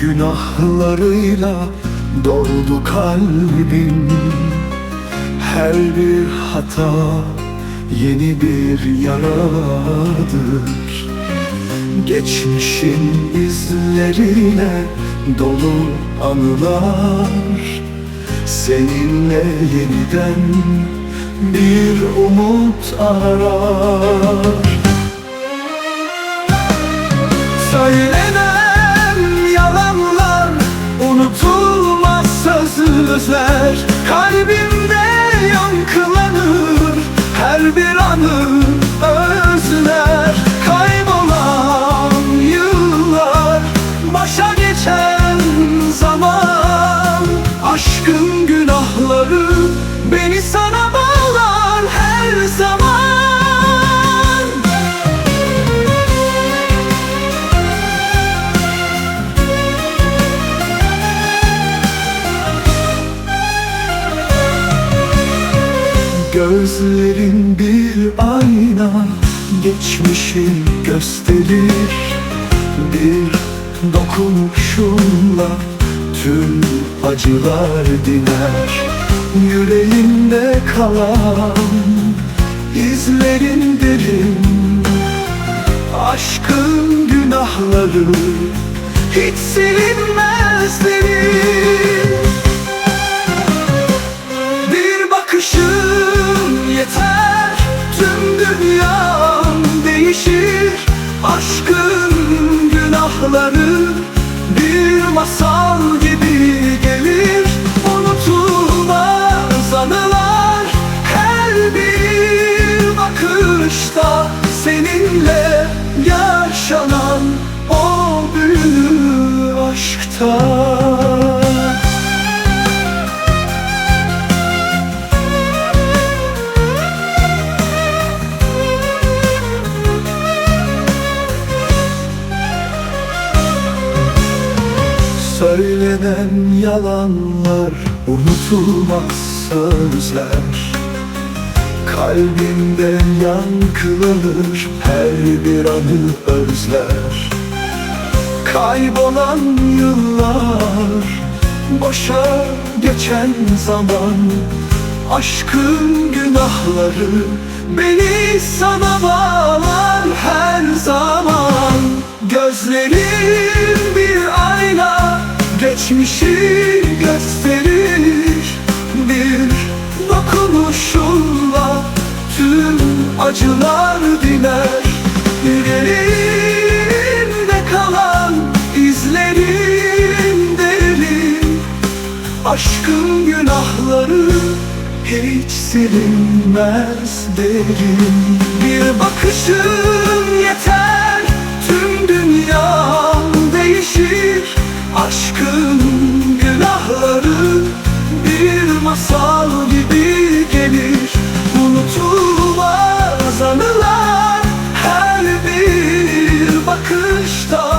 günahlarıyla doldu kalbim. Her bir hata yeni bir yaradır. Geçmişin izleriyle dolu anılar. Seninle yeniden bir umut arar sözler Kalbimde yankılanır. Her bir anı özler Kaybolan yıllar. Başa geçen zaman Aşkın günahları Beni sana Gözlerin bir ayna Geçmişi gösterir. Bir dokunuşunla Tüm acılar diner. Yüreğinde kalan izlerin derin. Aşkın günahları Hiç silinmez derin Aşkın günahları Bir masal gibi gelir. Unutulmaz anılar Her bir bakışta Seninle yaşanan O büyük aşkta Söylenen yalanlar Unutulmaz sözler. Kalbimde yankılanır Her bir anı özler. Kaybolan yıllar Boşa geçen zaman. Aşkın günahları Beni sana bağlar her zaman. Ayna Geçmişi gösterir. Bir dokunuşunla Tüm acılar diner Yüreğimde kalan izlerin derin Aşkın günahları hiç silinmez derin. Bir bakışın yeter masal gibi gelir. Unutulmaz anılar her bir bakışta.